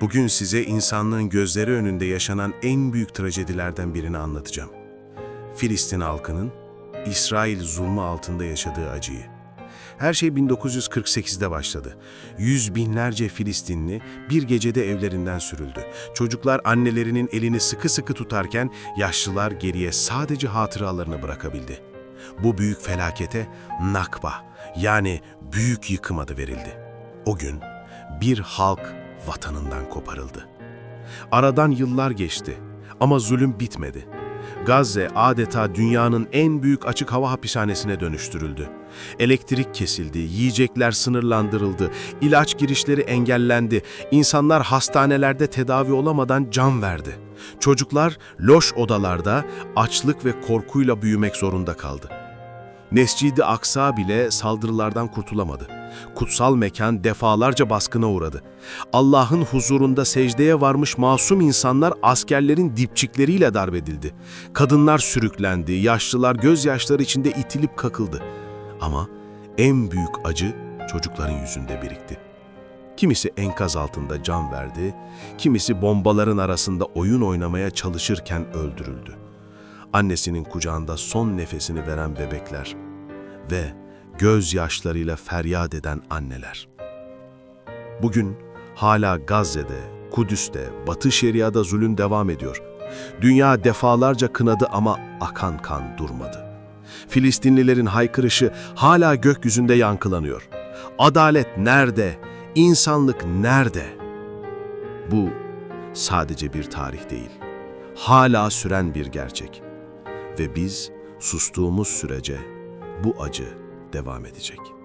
Bugün size insanlığın gözleri önünde yaşanan en büyük trajedilerden birini anlatacağım. Filistin halkının İsrail zulmü altında yaşadığı acıyı. Her şey 1948'de başladı. Yüz binlerce Filistinli bir gecede evlerinden sürüldü. Çocuklar annelerinin elini sıkı sıkı tutarken yaşlılar geriye sadece hatıralarını bırakabildi. Bu büyük felakete Nakba yani büyük yıkım adı verildi. O gün bir halk vatanından koparıldı. Aradan yıllar geçti ama zulüm bitmedi. Gazze adeta dünyanın en büyük açık hava hapishanesine dönüştürüldü. Elektrik kesildi, yiyecekler sınırlandırıldı, ilaç girişleri engellendi, insanlar hastanelerde tedavi olamadan can verdi. Çocuklar loş odalarda açlık ve korkuyla büyümek zorunda kaldı. Mescid-i Aksa bile saldırılardan kurtulamadı. Kutsal mekan defalarca baskına uğradı. Allah'ın huzurunda secdeye varmış masum insanlar askerlerin dipçikleriyle darbedildi. Kadınlar sürüklendi, yaşlılar gözyaşları içinde itilip kakıldı. Ama en büyük acı çocukların yüzünde birikti. Kimisi enkaz altında can verdi, kimisi bombaların arasında oyun oynamaya çalışırken öldürüldü annesinin kucağında son nefesini veren bebekler ve gözyaşlarıyla feryat eden anneler. Bugün hala Gazze'de, Kudüs'te, Batı Şeria'da zulüm devam ediyor. Dünya defalarca kınadı ama akan kan durmadı. Filistinlilerin haykırışı hala gökyüzünde yankılanıyor. Adalet nerede? İnsanlık nerede? Bu sadece bir tarih değil. Hala süren bir gerçek ve biz sustuğumuz sürece bu acı devam edecek.